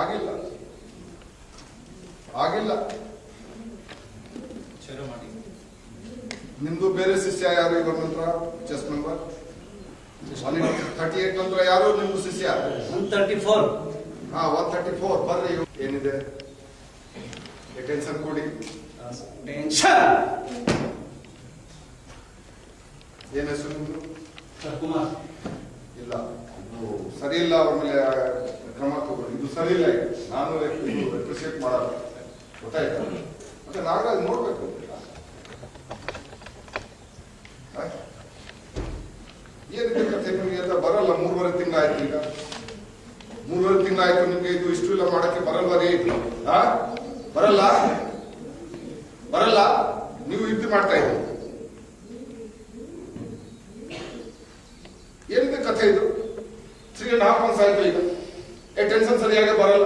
ಆಗಿಲ್ಲ. ಆಗಿಲ್ಲ. ನಿಮ್ದು ಬೇರೆ ಶಿಷ್ಯ ಯಾರು ಇವರ ನಂತರ? ಚೆಸ್ ಮೆಂಬರ್ ಥರ್ಟಿ ಏಟ್ ನಂತರ ಯಾರು ನಿಮ್ದು ಶಿಷ್ಯ? ಒನ್ ತರ್ಟಿ ಫೋರ್ ಹಾ ಒನ್ ತರ್ಟಿ ಫೋರ್ ಬರ್ರಿ ಏನಿದೆ? ಟೆನ್ಷನ್ ಕೊಡಿ. ಟೆನ್ಷನ್ ಏನ್ ಹೆಸರು ನಿಮ್ದು? ಕುಮಾರ್. ಇಲ್ಲ. ಇದು ಸರಿ ಇಲ್ಲ ಅವ್ರ ಮೇಲೆ ಕ್ರಮ ತಗೊಳ್ಳಿ. ಇದು ಸರಿ ಇಲ್ಲ ಇದು. ನಾನು ಅಪ್ರಿಶಿಯೇಟ್ ಮಾಡಲ್ಲ. ಗೊತ್ತಾಯ್ತಾ? ಮತ್ತೆ ನಾಗರಾಜ್ ನೋಡ್ಬೇಕು. ಏನು ಬೇಕಂತೆ ನಿಮಗೆ ಅಂತ ಬರಲ್ಲ? ಮೂರುವರೆ ತಿಂಗಳಾಯ್ತು ಈಗ. ಮೂರುವರೆ ತಿಂಗಳಾಯ್ತು ನಿಮ್ಗೆ ಇದು ಇಷ್ಟು ಇಲ್ಲ ಮಾಡಕ್ಕೆ ಬರಲ್ವಾ ರೀ? ಹಾ ಬರಲ್ಲ? ಬರಲ್ಲ? ನೀವು ಇದ್ದು ಮಾಡ್ತಾ ಇದ್ದೀರಿ. ಏನಿದೆ ಕಥೆ ಇದು? ತ್ರೀ ಅಂಡ್ ಹಾಫ್ ಮಂತ್ಸ್ ಆಯ್ತು ಈಗ ಟೆನ್ಷನ್ ಸರಿಯಾಗಿ ಬರಲ್ಲ